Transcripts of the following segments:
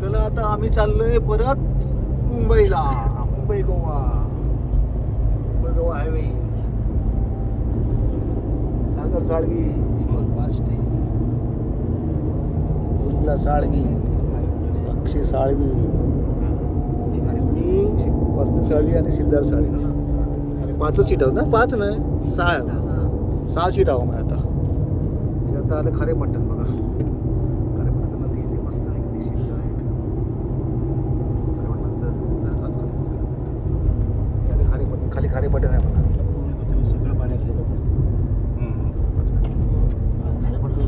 चला आता आम्ही चाललोय परत मुंबईला. मुंबई गोवा. मुंबई गोवा हायवे सागर साळवी दीपक पाष्टे उर्मिला साळवी अक्षय साळवी. मी वस्तू साळवी आणि सिद्धार्थ साळवी. पाचच सीट आहोत ना? पाच नाही सहा. सहा. सीट आहो मी आता. आता आलं खरे मटण बघा खरे मटण नदी इथे मस्त आहे किती शिल्लक आहे खरे मटणाचं जहाज खाली उतरलं. हे आलं खरे मटण आहे बघा सगळं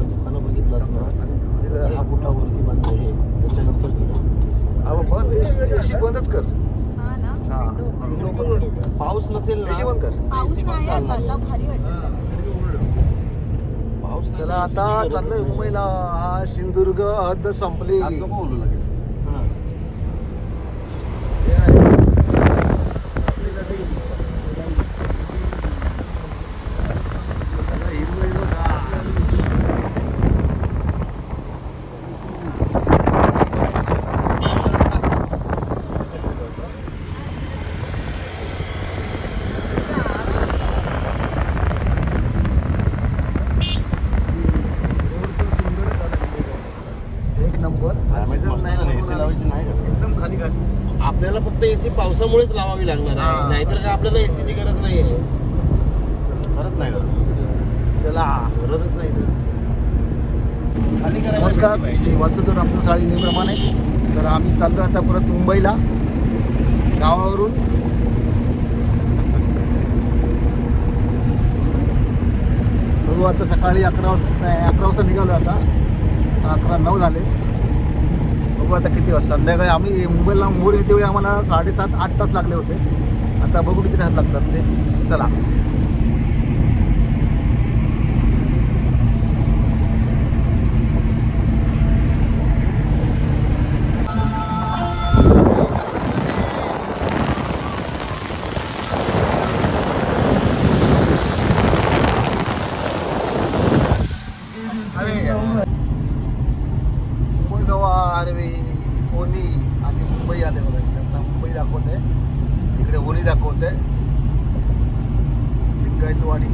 दुकानं बघितलं असणार. हा त्याच्यानंतर अहो बंद एसी बंदच कर. हा हा. पाऊस नसेल एसी बंद कर. पाऊस चालणार चला आता चाललंय मुंबईला. हा सिंधुदुर्ग हद्द संपली. हां. हे आहे. आपली नदी. सगळं हिरवं हिरवं गार. एक नंबर सीझन नाही म्हणून एकदम खाली खाली आपल्याला फक्त एसी पावसामुळेच लावावी लागणार हां. आहे नाहीतर काय आपल्याला एसीची गरज नाही आहे खरंच नाही चला गरजच नाही तर. खाली करायला नमस्कार पाहिजे. मी वासुदेव रामपूर साळी नेहमीप्रमाणे. तर आम्ही चाललो आता परत मुंबईला गावावरून. बघू आता सकाळी अकरा वाजता नाही अकरा वाजता निघालो आता. अकरा नऊ झाले. बघू आता किती वाजता. संध्याकाळी आम्ही मुंबईला मोर येते वेळी आम्हाला साडेसात आठ तास लागले होते. आता बघू किती तास लागतात ते. चला. दाखवते इकडे ओली दाखवते लिंगायतवाडी.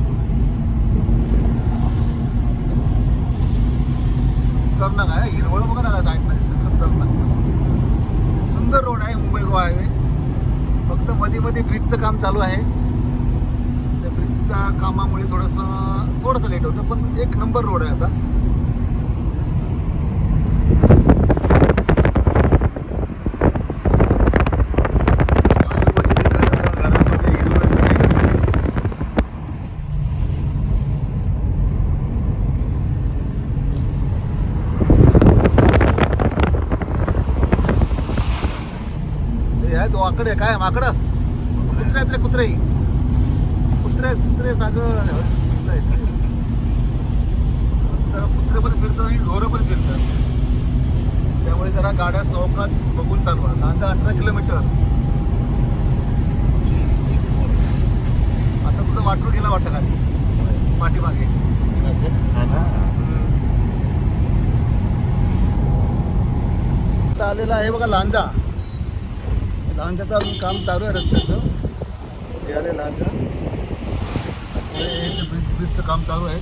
खतरनाक आहे. हिरवळ बघा ना साईडला दिसतं. खतरनाक. सुंदर रोड आहे मुंबई गोवा हायवे. फक्त मध्ये मध्ये ब्रिजचं काम चालू आहे. त्या ब्रिजच्या कामामुळे थोडंसं थोडंसं लेट होतं पण एक नंबर रोड आहे आता. आहे तो आकडे काय माकडं कुत्रे आहेत रे कुत्रे. कुत्रे कुत्रे सागर. जरा कुत्रे पण फिरतात आणि ढोरं पण फिरतात. त्यामुळे जरा गाड्या सवकाच बघून चालवा लांजा अठरा किलोमीटर. आता तुझं वाटून गेला वाटतं खाली. पाठीमागे. आलेला आहे बघा लांजा. लांजाचं अजून काम चालू आहे रस्त्याचं. हे आले लांजा ब्रिज ब्रिजचं काम चालू आहे.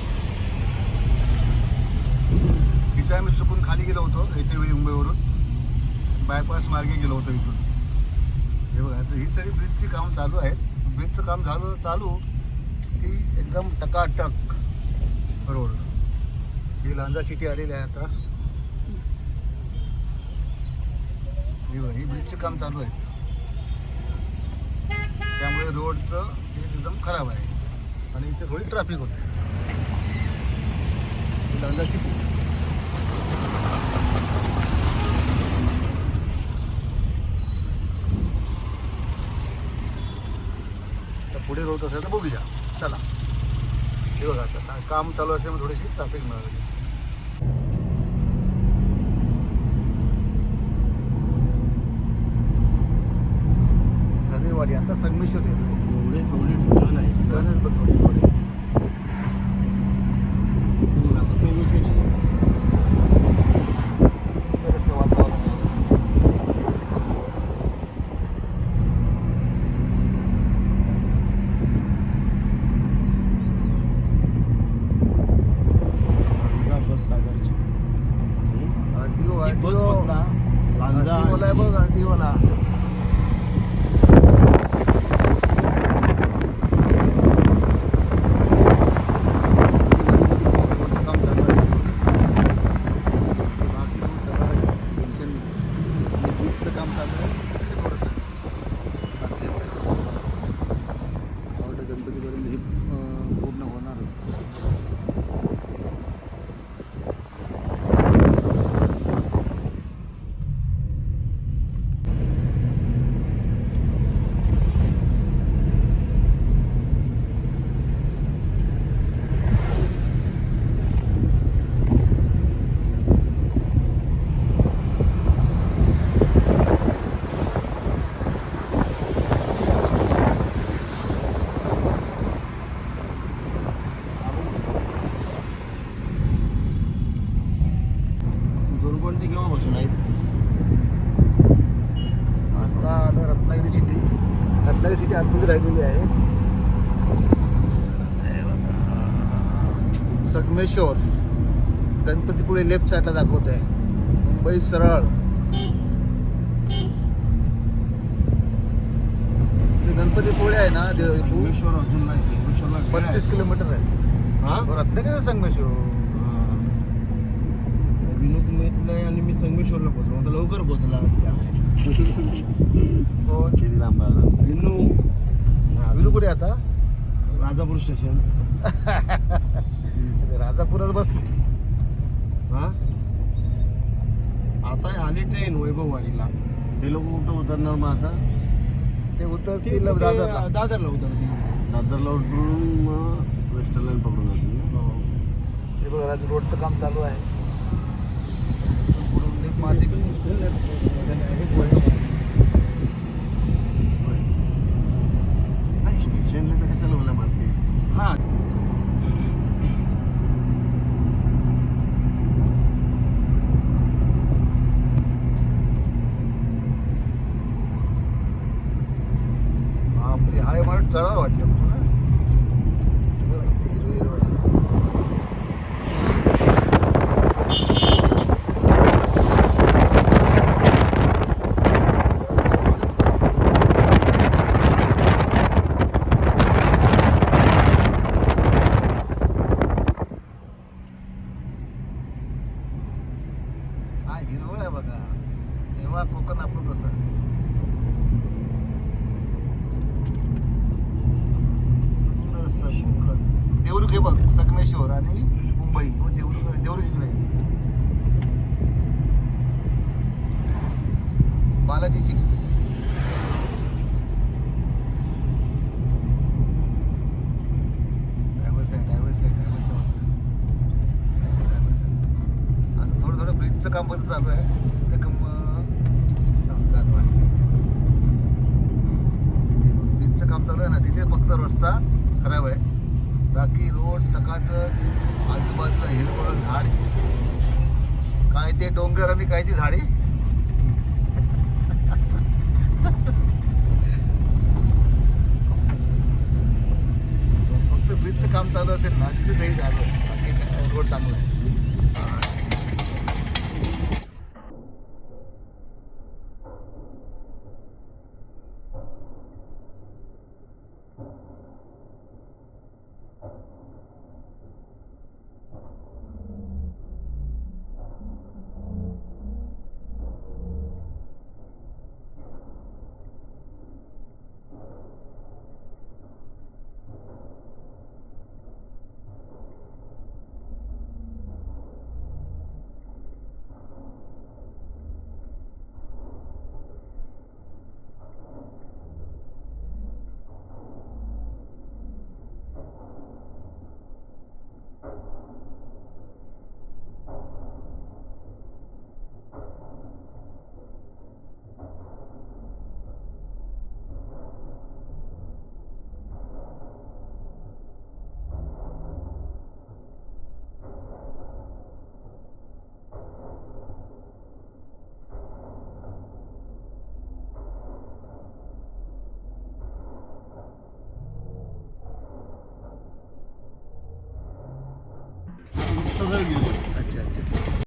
इथे आम्ही चुकून खाली गेलो होतो इथे वेळी मुंबईवरून. बायपास मार्गे गेलो होतो इथून. हे बघा आता ही सगळी ब्रिजची काम चालू आहे. ब्रिजचं काम झालं चालू. की एकदम टकाटक रोड. ही लांजा सिटी आलेली आहे आता. हे बघा ही ब्रिजचं काम चालू आहे. त्यामुळे रोडचं एकदम खराब आहे. आणि इथे थोडी ट्रॅफिक होते. ही तर पुढे रोड असेल तर बघूया. चला. हे बघा आता काम चालू असल्यामुळे थोडीशी ट्रॅफिक मिळाली. आता संगमेश्वर रेल्वे एवढे एवढे टन आहे गणेश बघ थोडी थोडी आता सव्वीसशे नाही. सुंदर असं वातावरण आहे. ती बस मधला लांजा आरटीओला आहे बघ आरटीओला काम चालू आहे बाकी मग त्याला टेन्शन नाही. बीचचं काम चालू आहे तिकडे थोडंसं बाकी आहे. आवडतं गणपतीपर्यंत हे अं, पूर्ण होणार आहे. दोन कोणते केव्हा बसून आहेत आता आलं रत्नागिरी सिटी रत्नागिरी सिटी आतमध्ये राहिलेली आहे संगमेश्वर गणपतीपुळे लेफ्ट साईडला दाखवत आहे मुंबई सरळ. ते गणपतीपुळे आहे ना देवळी संगमेश्वर अजून नाही आहे. बत्तीस किलोमीटर आहे. हा? रत्नागिरी संगमेश्वर. विनोद मिळतलाय आणि मी संगमेश्वरला पोहोचलो. आता लवकर पोहोचला हो किती लांब विनू. विनू कुठे आता? राजापूर स्टेशन. राजापुरात बसली. हा? आता आली ट्रेन वैभववाडीला. ते लोक कुठं उतरणार मग आता? ते उतरतील दादरला. दादरला उतरतील. दादरला उतरून मग वेस्टर्न लाईन पकडून जातील ना? हे. बघा राज- रोडचं काम चालू आहे. पुढून एक माती नाही स्टेशनला तर कशाला मला मारते? हा. काय हिरवळ आहे बघा. तेव्हा कोकण आपलं तसं. सुंदर असं कोकण. देवरुख हे बघ संगमेश्वर आणि मुंबई. हो, देवरुख देवरुख इकडे. आहे. बालाजी चिप्स डायव्हर्स आहे डायव्हर्स आहे डायव्हर्स आहे डायव्हर्स आहे आणि थोडं थोडं ब्रिजचं काम पण चालू आहे. ते कम काम चालू आहे. ब्रिजचं काम चालू आहे ना तिथे फक्त रस्ता खराब आहे. बाकी रोड टकाटक आजूबाजूला हिरवळ झाड. काय ते डोंगर आणि काय ती झाडे? फक्त ब्रिजचं काम चालू असेल ना तिथे काही झालं बाकी रोड चांगला आहे.